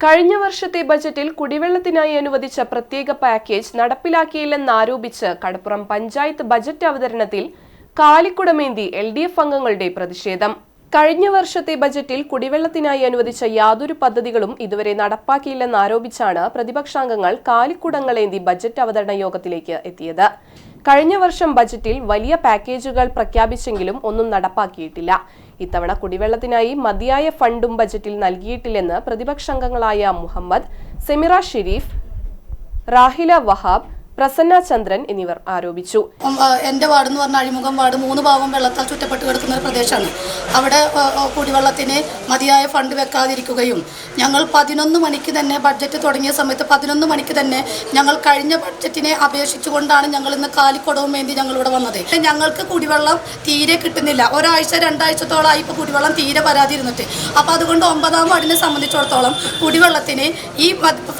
കഴിഞ്ഞ വർഷത്തെ ബജറ്റിൽ കുടിവെള്ളത്തിനായി അനുവദിച്ച പ്രത്യേക പാക്കേജ് നടപ്പിലാക്കിയില്ലെന്നാരോപിച്ച് കടപ്പുറം പഞ്ചായത്ത് ബജറ്റ് അവതരണത്തിൽ കാലിക്കുടമേന്തി എൽ ഡി എഫ് അംഗങ്ങളുടെ പ്രതിഷേധം. കഴിഞ്ഞ വർഷത്തെ ബജറ്റിൽ കുടിവെള്ളത്തിനായി അനുവദിച്ച യാതൊരു പദ്ധതികളും ഇതുവരെ നടപ്പാക്കിയില്ലെന്ന് ആരോപിച്ചാണ് പ്രതിപക്ഷാംഗങ്ങൾ കാലിക്കുടങ്ങളേന്തി ബജറ്റ് അവതരണ യോഗത്തിലേക്ക് എത്തിയത്. കഴിഞ്ഞ വർഷം ബജറ്റിൽ വലിയ പാക്കേജുകൾ പ്രഖ്യാപിച്ചെങ്കിലും ഒന്നും നടപ്പാക്കിയിട്ടില്ല. ഇത്തവണ കുടിവെള്ളത്തിനായി മതിയായ ഫണ്ടും ബജറ്റിൽ നൽകിയിട്ടില്ലെന്ന് പ്രതിപക്ഷാംഗങ്ങളായ മുഹമ്മദ് സെമിറ ഷെരീഫ് റാഹില വഹാബ് പ്രസന്ന ചന്ദ്രൻ എന്നിവർ ആരോപിച്ചു. എന്റെ വാർഡ് എന്ന് പറഞ്ഞ അഴിമുഖം വാർഡ് മൂന്ന് ഭാഗം വെള്ളത്താൽ ചുറ്റപ്പെട്ട് കിടക്കുന്ന ഒരു പ്രദേശമാണ്. അവിടെ കുടിവെള്ളത്തിന് മതിയായ ഫണ്ട് വെക്കാതിരിക്കുകയും ഞങ്ങൾ പതിനൊന്ന് മണിക്ക് തന്നെ ബഡ്ജറ്റ് തുടങ്ങിയ സമയത്ത് പതിനൊന്ന് മണിക്ക് തന്നെ ഞങ്ങൾ കഴിഞ്ഞ ബഡ്ജറ്റിനെ അപേക്ഷിച്ചുകൊണ്ടാണ് ഞങ്ങൾ ഇന്ന് കാലിക്കൊടവും വേണ്ടി ഞങ്ങൾ ഇവിടെ വന്നത്. ഞങ്ങൾക്ക് കുടിവെള്ളം തീരെ കിട്ടുന്നില്ല. ഒരാഴ്ച രണ്ടാഴ്ചത്തോളമായി ഇപ്പോൾ കുടിവെള്ളം തീരെ വരാതിരുന്നിട്ട്. അപ്പോൾ അതുകൊണ്ട് ഒമ്പതാം വാർഡിനെ സംബന്ധിച്ചിടത്തോളം കുടിവെള്ളത്തിന് ഈ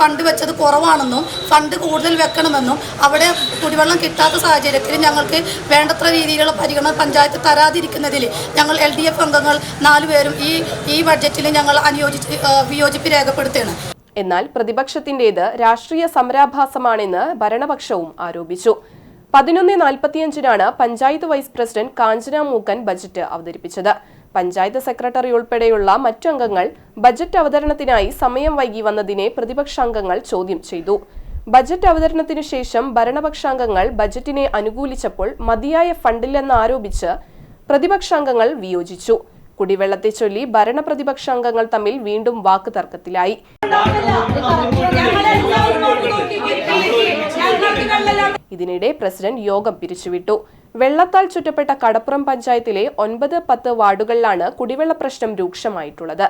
ഫണ്ട് വെച്ചത് കുറവാണെന്നും ഫണ്ട് കൂടുതൽ വെക്കണമെന്നും അവിടെ കുടിവെള്ളം കിട്ടാത്ത സാഹചര്യത്തിൽ ഞങ്ങൾക്ക് വേണ്ടത്ര രീതിയിലുള്ള പരിഗണന പഞ്ചായത്ത് തരാതിരിക്കുന്നതിൽ ഞങ്ങൾ എൽ ഡി എഫ് അംഗങ്ങൾ നാലുപേരും ഈ ഈ ബഡ്ജറ്റിൽ ഞങ്ങൾ അനുയോജിച്ച് വിയോജിപ്പ് രേഖപ്പെടുത്തുകയാണ്. എന്നാൽ പ്രതിപക്ഷത്തിന്റേത് രാഷ്ട്രീയ സമരാഭാസമാണെന്ന് ഭരണപക്ഷവും ആരോപിച്ചു. പതിനൊന്ന് നാൽപ്പത്തിയഞ്ചിനാണ് panchayat vice president Kanchana Mookkan budget അവതരിപ്പിച്ചത്. പഞ്ചായത്ത് സെക്രട്ടറി ഉൾപ്പെടെയുള്ള മറ്റു അംഗങ്ങൾ ബജറ്റ് അവതരണത്തിനായി സമയം വൈകി വന്നതിനെ പ്രതിപക്ഷാംഗങ്ങൾ ചോദ്യം ചെയ്തു. ബജറ്റ് അവതരണത്തിനു ശേഷം ഭരണപക്ഷാംഗങ്ങൾ ബജറ്റിനെ അനുകൂലിച്ചപ്പോൾ മതിയായ ഫണ്ടില്ലെന്ന് ആരോപിച്ച് പ്രതിപക്ഷാംഗങ്ങൾ വിയോജിച്ചു. കുടിവെള്ളത്തെ ചൊല്ലി ഭരണ പ്രതിപക്ഷാംഗങ്ങൾ തമ്മിൽ വീണ്ടും വാക്ക് തർക്കത്തിലായി ഇതിനിടെ പ്രസിഡന്റ് യോഗം പിരിച്ചുവിട്ടു. വെള്ളത്താൽ ചുറ്റപ്പെട്ട കടപ്പുറം പഞ്ചായത്തിലെ ഒൻപത് പത്ത് വാർഡുകളിലാണ് കുടിവെള്ള പ്രശ്നം രൂക്ഷമായിട്ടുള്ളത്.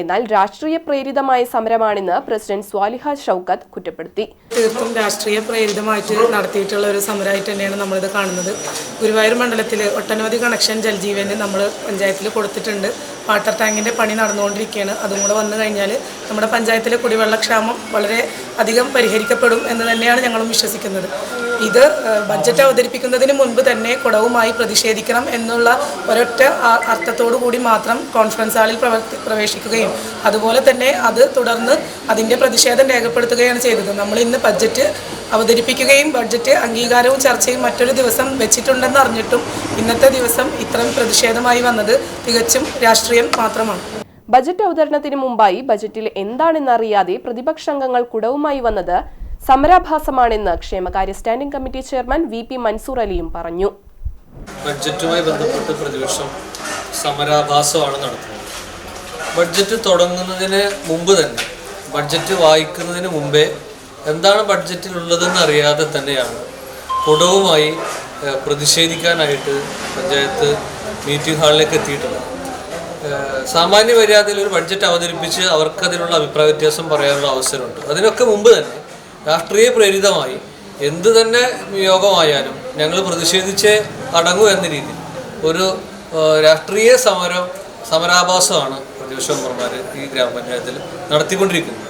എന്നാൽ രാഷ്ട്രീയ പ്രേരിതമായ സമരമാണെന്ന് പ്രസിഡന്റ് സ്വാലിഹ ഷൌക്കത്ത് കുറ്റപ്പെടുത്തി. തീർത്തും രാഷ്ട്രീയ പ്രേരിതമായിട്ട് നടത്തിയിട്ടുള്ള ഒരു സമരമായിട്ട് തന്നെയാണ് നമ്മളിത് കാണുന്നത്. ഗുരുവായൂർ മണ്ഡലത്തിൽ ഒട്ടനവധി കണക്ഷൻ ജൽജീവന് നമ്മൾ പഞ്ചായത്തിൽ കൊടുത്തിട്ടുണ്ട്. വാട്ടർ ടാങ്കിന്റെ പണി നടന്നുകൊണ്ടിരിക്കുകയാണ്. അതും കൂടെ വന്നു കഴിഞ്ഞാൽ നമ്മുടെ പഞ്ചായത്തിലെ കുടിവെള്ളക്ഷാമം വളരെ അധികം പരിഹരിക്കപ്പെടും എന്ന് തന്നെയാണ് ഞങ്ങളും വിശ്വസിക്കുന്നത്. ഇത് ബഡ്ജറ്റ് അവതരിപ്പിക്കുന്നതിന് മുൻപ് തന്നെ കുടവുമായി പ്രതിഷേധിക്കണം എന്നുള്ള ഒരൊറ്റ അർത്ഥത്തോടു കൂടി മാത്രം കോൺഫറൻസ് ഹാളിൽ പ്രവർത്തി പ്രവേശിക്കുകയും അതുപോലെ തന്നെ അത് തുടർന്ന് അതിന്റെ പ്രതിഷേധം രേഖപ്പെടുത്തുകയാണ് ചെയ്തത്. നമ്മൾ ഇന്ന് ബഡ്ജറ്റ് അവതരിപ്പിക്കുകയും ബഡ്ജറ്റ് അംഗീകാരവും ചർച്ചയും മറ്റൊരു ദിവസം വെച്ചിട്ടുണ്ടെന്ന് അറിഞ്ഞിട്ടും ഇന്നത്തെ ദിവസം ഇത്രയും പ്രതിഷേധമായി വന്നത് തികച്ചും രാഷ്ട്രീയം മാത്രമാണ്. ബജറ്റ് അവതരണത്തിന് മുമ്പായി ബജറ്റിൽ എന്താണെന്നറിയാതെ പ്രതിപക്ഷാംഗങ്ങൾ കുടവുമായി വന്നത് സമരാഭാസമാണെന്ന് ക്ഷേമകാര്യ standing committee chairman V P Mansoor അലിയും പറഞ്ഞു. ബഡ്ജറ്റുമായി ബന്ധപ്പെട്ട് പ്രതിപക്ഷം സമരാഭാസമാണ് നടത്തുന്നത്. ബഡ്ജറ്റ് തുടങ്ങുന്നതിന് മുമ്പ് തന്നെ ബഡ്ജറ്റ് വായിക്കുന്നതിന് മുമ്പേ എന്താണ് ബഡ്ജറ്റിലുള്ളതെന്ന് അറിയാതെ തന്നെയാണ് കുടവുമായി പ്രതിഷേധിക്കാനായിട്ട് പഞ്ചായത്ത് മീറ്റിംഗ് ഹാളിലേക്ക് എത്തിയിട്ടുള്ളത്. സാമാന്യ മര്യാദയിൽ ഒരു ബഡ്ജറ്റ് അവതരിപ്പിച്ച് അവർക്കതിനുള്ള അഭിപ്രായ വ്യത്യാസം പറയാനുള്ള അവസരമുണ്ട്. അതിനൊക്കെ മുമ്പ് തന്നെ രാഷ്ട്രീയ പ്രേരിതമായി എന്ത് തന്നെ യോഗമായാലും ഞങ്ങൾ പ്രതിഷേധിച്ച് അടങ്ങൂ എന്ന രീതിയിൽ ഒരു രാഷ്ട്രീയ സമരം സമരാഭാസമാണ് പ്രതിപക്ഷ മെമ്പർമാർ ഈ ഗ്രാമപഞ്ചായത്തിൽ നടത്തിക്കൊണ്ടിരിക്കുന്നത്.